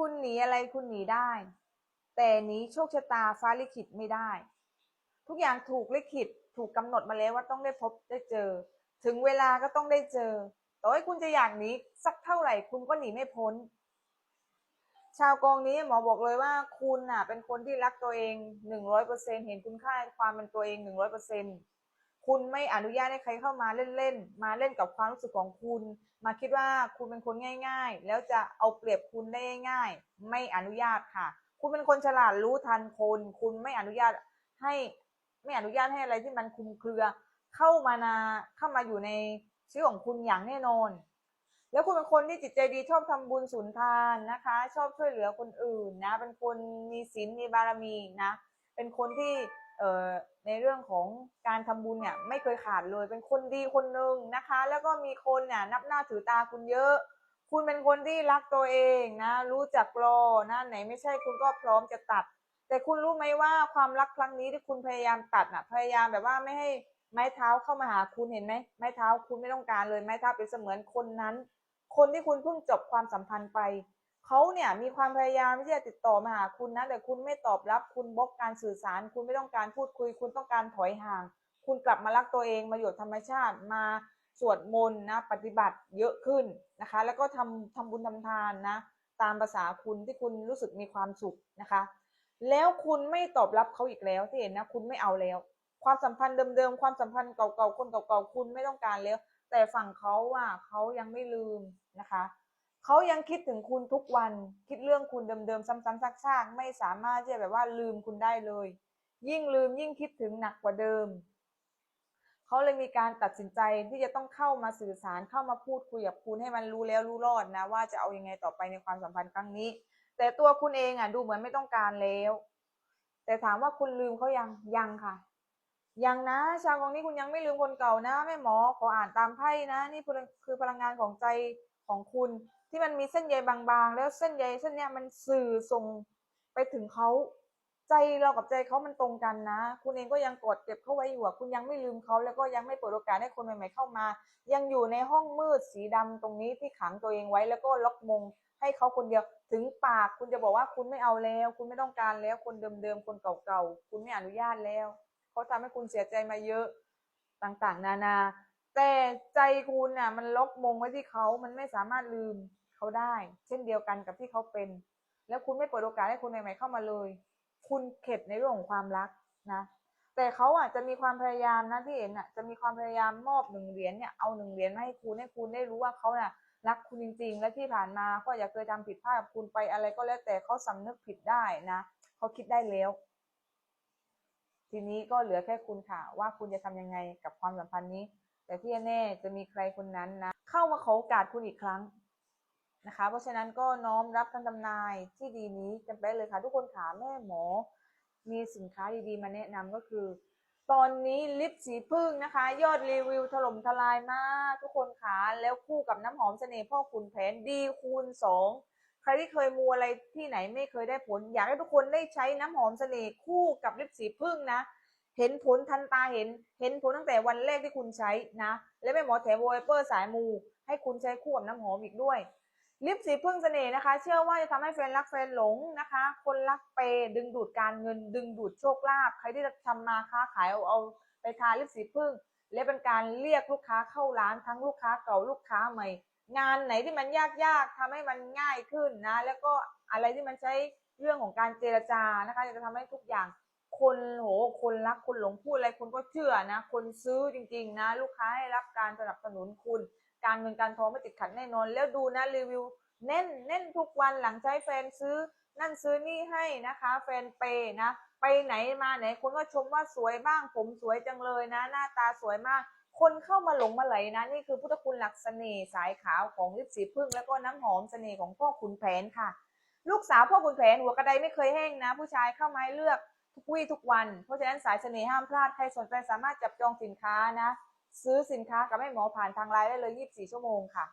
คุณหนีอะไรคุณหนีได้ แต่หนีโชคชะตาฟ้าลิขิตไม่ได้ ทุกอย่างถูกลิขิตถูกกำหนดมาแล้วว่าต้องได้พบได้เจอ ถึงเวลาก็ต้องได้เจอต่อให้คุณจะอยากหนีสักเท่าไหร่คุณก็หนีไม่พ้น ชาวกองนี้หมอบอกเลยว่าคุณน่ะ เป็นคนที่รักตัวเองหนึ่งร้อยเปอร์เซ็นเห็นคุณค่าความเป็นตัวเองหนึ่งร้อยเปอร์เซ็นต์ คุณไม่อนุญาตให้ใครเข้ามาเล่นๆ มาเล่นกับความรู้สึกของคุณ มาคิดว่าคุณเป็นคนง่าย ๆ แล้วจะเอาเปรียบคุณได้ง่ายๆไม่อนุญาตค่ะ คุณเป็นคนฉลาดรู้ทันคน คุณไม่อนุญาตให้ไม่อนุญาตให้อะไรที่มันคุมเครือ เข้ามานาเข้ามาอยู่ในชีวิตของคุณอย่างแน่นอน แล้วคุณเป็นคนที่จิตใจดีชอบทำบุญสุนทานนะคะ ชอบช่วยเหลือคนอื่นนะ เป็นคนมีศีลมีบารมีนะ เป็นคนที่ ในเรื่องของการทำบุญเนี่ยไม่เคยขาดเลย เป็นคนดีคนหนึ่งนะคะ แล้วก็มีคนเนี่ยนับหน้าถือตาคุณเยอะ คุณเป็นคนที่รักตัวเองนะ รู้จักรอนะไหนไม่ใช่คุณก็พร้อมจะตัด แต่คุณรู้ไหมว่าความรักครั้งนี้ที่คุณพยายามตัดน่ะพยายามแบบว่าไม่ให้ไม้เท้าเข้ามาหาคุณเห็นไหมไม้เท้าคุณไม่ต้องการเลยไม้เท้าเป็นเสมือนคนนั้น คนที่คุณเพิ่งจบความสัมพันธ์ไป เขาเนี่ยมีความพยายามที่จะติดต่อมาหาคุณนะแต่คุณไม่ตอบรับคุณบล็อกการสื่อสาร คุณไม่ต้องการพูดคุย คุณต้องการถอยห่าง คุณกลับมารักตัวเองมาอยู่ธรรมชาติมาสวดมนต์นะปฏิบัติเยอะขึ้นนะคะ แล้วก็ทำทำบุญทำทานนะตามภาษาคุณที่คุณรู้สึกมีความสุขนะคะ แล้วคุณไม่ตอบรับเขาอีกแล้วที่เห็นนะคุณไม่เอาแล้ว ความสัมพันธ์เดิมๆความสัมพันธ์เก่าๆคนเก่าๆคุณไม่ต้องการแล้ว แต่ฝั่งเขาอะเขายังไม่ลืมนะคะ เขายังคิดถึงคุณทุกวัน คิดเรื่องคุณเดิมๆ ซ้ำๆซากๆ ไม่สามารถที่จะแบบว่าลืมคุณได้เลย ยิ่งลืมยิ่งคิดถึงหนักกว่าเดิม เขาเลยมีการตัดสินใจที่จะต้องเข้ามาสื่อสารเข้ามาพูดคุยกับคุณให้มันรู้แล้วรู้รอดนะ ว่าจะเอายังไงต่อไปในความสัมพันธ์ครั้งนี้ แต่ตัวคุณเองอะดูเหมือนไม่ต้องการแล้ว แต่ถามว่าคุณลืมเขายังยังค่ะ ยังนะ ชาวกองนี้คุณยังไม่ลืมคนเก่านะแม่หมอขออ่านตามไพ่นะ นี่คือพลังงานของใจของคุณ ที่มันมีเส้นใยบางๆ แล้วเส้นใยเส้นเนี้ยมันสื่อส่งไปถึงเขาใจเรากับใจเขามันตรงกันนะ คุณเองก็ยังกดเก็บเขาไว้อยู่อะคุณยังไม่ลืมเขาแล้วก็ยังไม่เปิดโอกาสให้คนใหม่ ๆ เข้ามา ยังอยู่ในห้องมืดสีดำตรงนี้ที่ขังตัวเองไว้แล้วก็ล็อกมงให้เขาคนเดียวถึงปากคุณจะบอกว่าคุณไม่เอาแล้ว คุณไม่ต้องการแล้วคนเดิมๆคนเก่าๆคุณไม่อนุญาตแล้ว เขาทำให้คุณเสียใจมาเยอะต่างๆ นานา แต่ใจคุณน่ะ มันล็อกมงไว้ที่เขามันไม่สามารถลืมเขาได้ เช่นเดียวกันกับที่เขาเป็น แล้วคุณไม่เปิดโอกาสให้คนใหม่ๆเข้ามาเลย คุณเข็ดในเรื่องของความรักนะแต่เขาอะจะมีความพยายามนะที่เห็นอะจะมีความพยายามมอบหนึ่งเหรียญเนี่ยเอาหนึ่งเหรียญมาให้คุณให้คุณได้รู้ว่าเขาน่ะรักคุณจริง ๆ และที่ผ่านมาก็อย่าเคยทำผิดพลาดกับคุณไปอะไรก็แล้วแต่เขาสำนึกผิดได้นะเขาคิดได้แล้ว ทีนี้ก็เหลือแค่คุณค่ะ ว่าคุณจะทำยังไงกับความสัมพันธ์นี้ แต่ที่แน่จะมีใครคนนั้นนะ เข้ามาขอโอกาสคุณอีกครั้งนะคะ เพราะฉะนั้นก็น้อมรับคำทำนายที่ดีนี้จำเป็นเลยค่ะ ทุกคนขาแม่หมอ มีสินค้าดีๆ มาแนะนำก็คือ ตอนนี้ลิปสีพึ่งนะคะ ยอดรีวิวถล่มทลายมาก ทุกคนขาแล้วคู่กับน้ำหอมเสน่ห์พ่อขุนแผนดีคูณสอง ใครที่เคยมูอะไรที่ไหนไม่เคยได้ผล อยากให้ทุกคนได้ใช้น้ำหอมเสน่ห์คู่กับลิปสีพึ่งนะ เห็นผลทันตาเห็น เห็นผลตั้งแต่วันแรกที่คุณใช้นะ และแม่หมอแถมโวเปอร์สายมู ให้คุณใช้คู่กับน้ำหอมอีกด้วย ลิปสีพึ่งเสน่ห์นะคะ เชื่อว่าจะทำให้แฟนรักแฟนหลงนะคะ คนรักเปย์ดึงดูดการเงิน ดึงดูดโชคลาภใครที่จะทำมาค้าขายเอาเอาไปทาลิปสีพึ่งและเป็นการเรียกลูกค้าเข้าร้านทั้งลูกค้าเก่าลูกค้าใหม่ งานไหนที่มันยากๆทำให้มันง่ายขึ้นนะ แล้วก็อะไรที่มันใช้เรื่องของการเจรจานะคะจะทำให้ทุกอย่างคนโหคนรักคนหลงพูดอะไรคนก็เชื่อนะ คนซื้อจริง ๆ นะ ลูกค้าให้รับการสนับสนุนคุณ การเงินการทองไม่ติดขัดแน่นอน แล้วดูนะรีวิวแน่นแน่นทุกวันหลังใช้แฟนซื้อ นั่นซื้อนี่ให้นะคะ แฟนเปย์นะ ไปไหนมาไหนคนก็ชมว่าสวยบ้าง ผมสวยจังเลยนะ หน้าตาสวยมาก คนเข้ามาหลงมาไหลนะนี่คือพุทธคุณหลักเสน่ห์สายขาวของลิปสีพึ่งแล้วก็น้ำหอมเสน่ห์ของพ่อขุนแผนค่ะ ลูกสาวพ่อขุนแผนหัวกระไดไม่เคยแห้งนะ ผู้ชายเข้ามาให้เลือกทุกวี่ทุกวัน เพราะฉะนั้นสายเสน่ห์ห้ามพลาดใครสนใจสามารถจับจองสินค้านะ ซื้อสินค้ากับแม่หมอผ่านทางไลน์ได้เลย 24 ชั่วโมงค่ะ